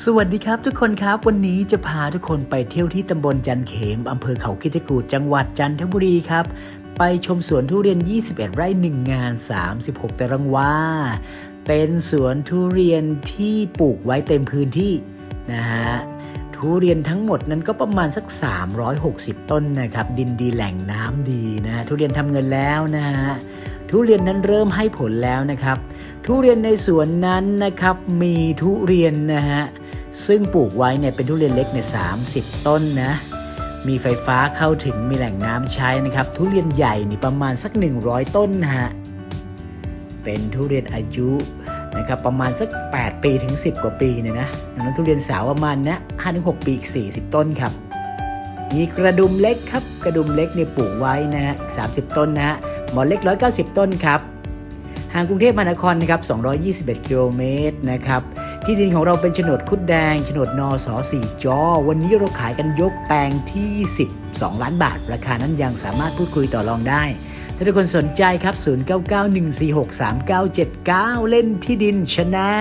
สวัสดีครับทุกคนครับ วันนี้จะพาทุกคนไปเที่ยวที่ตำบลจันเขมอำเภอเขาคิดกูดจังหวัดจันทบุรีครับ ไปชมสวนทุเรียน 21 ไร่ 1 งาน 36 ตารางวาเป็นสวนทุเรียนที่ปลูกไว้เต็มพื้นที่นะฮะทุเรียนทั้งหมดนั้นก็ประมาณสัก 360 ต้นนะครับ ดินดีแหล่งน้ำดีนะทุเรียนทำเงินแล้วนะฮะทุเรียนนั้นเริ่มให้ผลแล้วนะครับ ทุเรียนในสวนนั้นนะครับมีทุเรียนนะฮะซึ่งปลูกไว้เนี่ยเป็นทุเรียนเล็กเนี่ยสาต้นนะมีไฟฟ้าเข้าถึงมีแหล่งน้ำใช้นะครับ ทุเรียนใหญ่นี่ประมาณสัก 100 ต้นนะฮะเป็นทุเรียนอายุนะครับประมาณสัก 8 ปีถึง 10 กว่าปีเนี่ยนะดังนั้นทุเรียนสาวประมาณนะ5-6 ปีอีก 40 ต้นครับ มีกระดุมเล็กครับ กระดุมเล็กเนี่ยปลูกไว้นะฮะ30 ต้นนะฮะหมอนเล็ก 190 ต้นครับ ห่างกรุงเทพมหานครนะครับ221กิโลเมตรนะครับที่ดินของเราเป็นโฉนดคุดแดงโฉนดนอสอสี่จอ วันนี้เราขายกันยกแปลงที่ 12 ล้านบาท ราคานั้นยังสามารถพูดคุยต่อรองได้ ถ้าทุกคนสนใจครับ 0991463979 เล่นที่ดินชนะ